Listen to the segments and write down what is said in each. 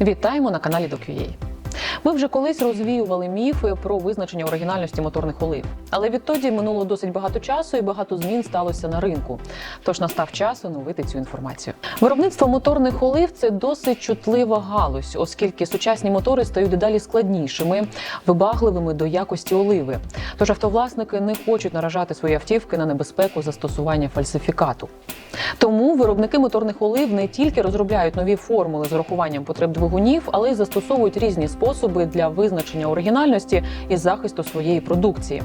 Вітаємо на каналі DoQA. Ми вже колись розвіювали міфи про визначення оригінальності моторних олив. Але відтоді минуло досить багато часу і багато змін сталося на ринку. Тож настав час оновити цю інформацію. Виробництво моторних олив це досить чутлива галузь, оскільки сучасні мотори стають дедалі складнішими, вибагливими до якості оливи. Тож автовласники не хочуть наражати свої автівки на небезпеку застосування фальсифікату. Тому виробники моторних олив не тільки розробляють нові формули з урахуванням потреб двигунів, але й застосовують різні способи для визначення оригінальності і захисту своєї продукції.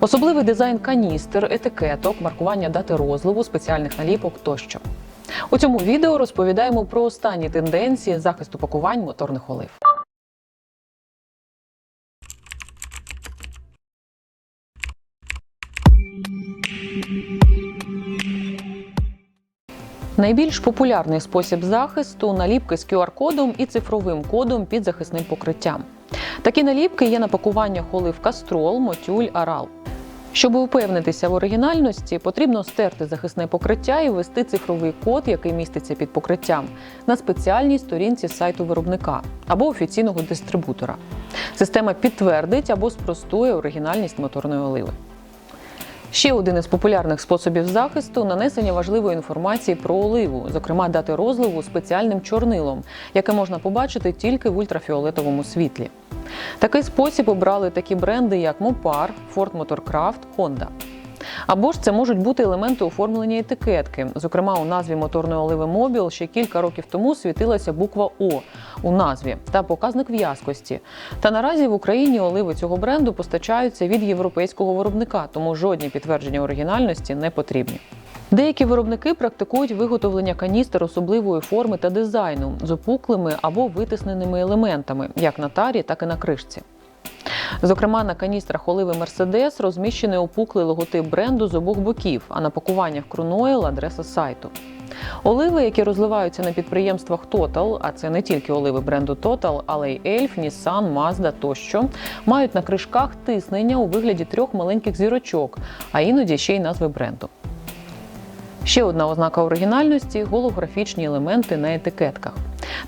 Особливий дизайн каністр, етикеток, маркування дати розливу, спеціальних наліпок тощо. У цьому відео розповідаємо про останні тенденції захисту пакувань моторних олив. Найбільш популярний спосіб захисту наліпки з QR-кодом і цифровим кодом під захисним покриттям. Такі наліпки є на пакуваннях олив Кастрол, Мотюль, Арал. Щоб упевнитися в оригінальності, потрібно стерти захисне покриття і ввести цифровий код, який міститься під покриттям, на спеціальній сторінці сайту виробника або офіційного дистрибутора. Система підтвердить або спростує оригінальність моторної оливи. Ще один із популярних способів захисту нанесення важливої інформації про оливу, зокрема дати розливу спеціальним чорнилом, яке можна побачити тільки в ультрафіолетовому світлі. Такий спосіб обрали такі бренди, як Mopar, Ford Motorcraft, Honda. Або ж це можуть бути елементи оформлення етикетки. Зокрема, у назві моторної оливи Мобіл ще кілька років тому світилася буква О у назві та показник в'язкості. Та наразі в Україні оливи цього бренду постачаються від європейського виробника, тому жодні підтвердження оригінальності не потрібні. Деякі виробники практикують виготовлення каністр особливої форми та дизайну з опуклими або витисненими елементами, як на тарі, так і на кришці. Зокрема, на каністрах оливи Mercedes розміщений опуклий логотип бренду з обох боків, а на пакуваннях Крунойл адреса сайту. Оливи, які розливаються на підприємствах Total, а це не тільки оливи бренду Total, але й Elf, Nissan, Mazda тощо, мають на кришках тиснення у вигляді трьох маленьких зірочок, а іноді ще й назви бренду. Ще одна ознака оригінальності голографічні елементи на етикетках.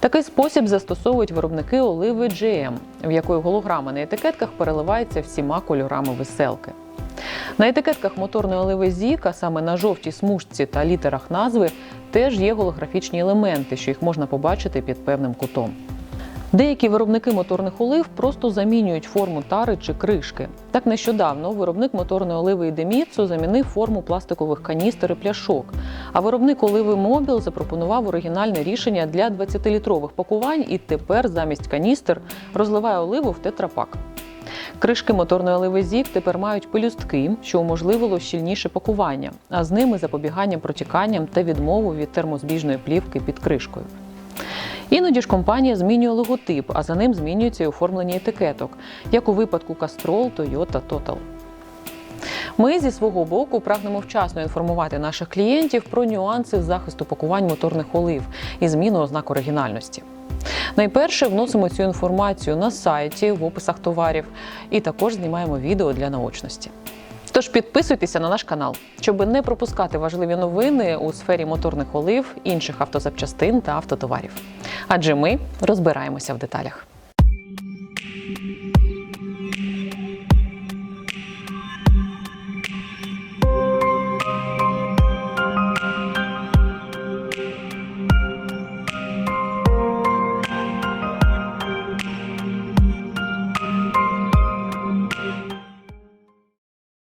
Такий спосіб застосовують виробники оливи GM, в якої голограма на етикетках переливається всіма кольорами веселки. На етикетках моторної оливи Зік, а саме на жовтій смужці та літерах назви, теж є голографічні елементи, що їх можна побачити під певним кутом. Деякі виробники моторних олив просто замінюють форму тари чи кришки. Так нещодавно виробник моторної оливи Ідеміцу замінив форму пластикових каністр і пляшок. А виробник оливи Мобіл запропонував оригінальне рішення для 20-літрових пакувань і тепер замість каністр розливає оливу в тетрапак. Кришки моторної оливи Зік тепер мають пелюстки, що уможливило щільніше пакування, а з ними запобігання протіканням та відмову від термозбіжної плівки під кришкою. Іноді ж компанія змінює логотип, а за ним змінюється і оформлення етикеток, як у випадку Castrol, Toyota, Total. Ми зі свого боку прагнемо вчасно інформувати наших клієнтів про нюанси захисту пакувань моторних олив і зміну ознак оригінальності. Найперше вносимо цю інформацію на сайті в описах товарів і також знімаємо відео для наочності. Тож підписуйтеся на наш канал, щоб не пропускати важливі новини у сфері моторних олив, інших автозапчастин та автотоварів. Адже ми розбираємося в деталях.